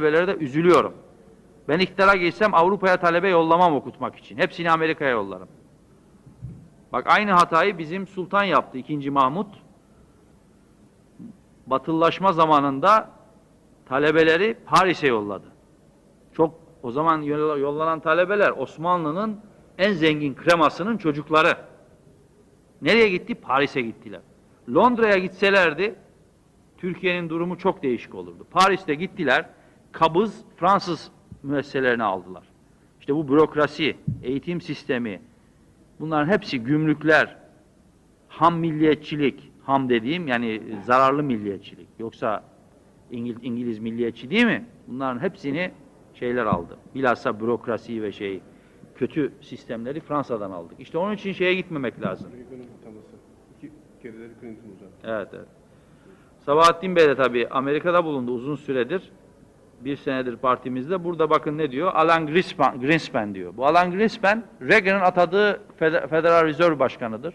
talebelere de üzülüyorum. Ben iktidara geçsem Avrupa'ya talebe yollamam okutmak için. Hepsini Amerika'ya yollarım. Bak aynı hatayı bizim sultan yaptı 2. Mahmut. Batılılaşma zamanında talebeleri Paris'e yolladı. Çok o zaman yolla- yollanan talebeler Osmanlı'nın en zengin kremasının çocukları. Nereye gitti? Paris'e gittiler. Londra'ya gitselerdi Türkiye'nin durumu çok değişik olurdu. Paris'te gittiler, kabız Fransız müesseselerini aldılar. İşte bu bürokrasi, eğitim sistemi, bunların hepsi gümrükler, ham milliyetçilik, ham dediğim yani zararlı milliyetçilik. Yoksa İngil İngiliz milliyetçi değil mi? Bunların hepsini şeyler aldı. Bilhassa bürokrasi ve şey kötü sistemleri Fransa'dan aldık. İşte onun için şeye gitmemek lazım. Evet, evet. Sabahattin Bey de tabii Amerika'da bulundu uzun süredir. Bir senedir partimizde. Burada bakın ne diyor? Alan Greenspan, Greenspan diyor. Bu Alan Greenspan, Reagan'ın atadığı Fed- Federal Reserve Başkanı'dır.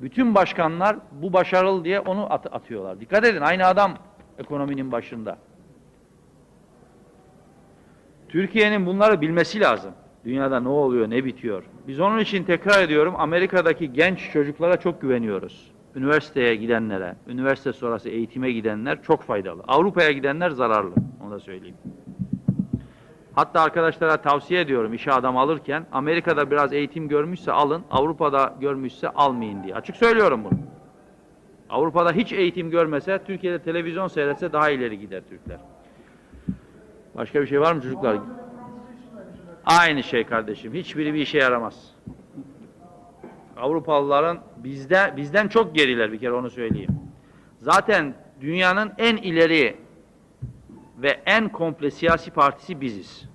Bütün başkanlar bu başarılı diye onu at- atıyorlar. Dikkat edin, aynı adam ekonominin başında. Türkiye'nin bunları bilmesi lazım. Dünyada ne oluyor, ne bitiyor. Biz onun için tekrar ediyorum, Amerika'daki genç çocuklara çok güveniyoruz. Üniversiteye gidenlere, üniversite sonrası eğitime gidenler çok faydalı. Avrupa'ya gidenler zararlı, onu da söyleyeyim. Hatta arkadaşlara tavsiye ediyorum işe adam alırken, Amerika'da biraz eğitim görmüşse alın, Avrupa'da görmüşse almayın diye. Açık söylüyorum bunu. Avrupa'da hiç eğitim görmese, Türkiye'de televizyon seyretse daha ileri gider Türkler. Başka bir şey var mı çocuklar? Aynı şey kardeşim. Hiçbiri bir işe yaramaz. Avrupalıların bizde bizden çok geriler bir kere onu söyleyeyim. Zaten dünyanın en ileri ve en komple siyasi partisi biziz.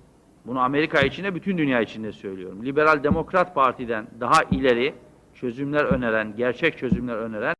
Bunu Amerika içinde, bütün dünya içinde söylüyorum. Liberal Demokrat Parti'den daha ileri çözümler öneren, gerçek çözümler öneren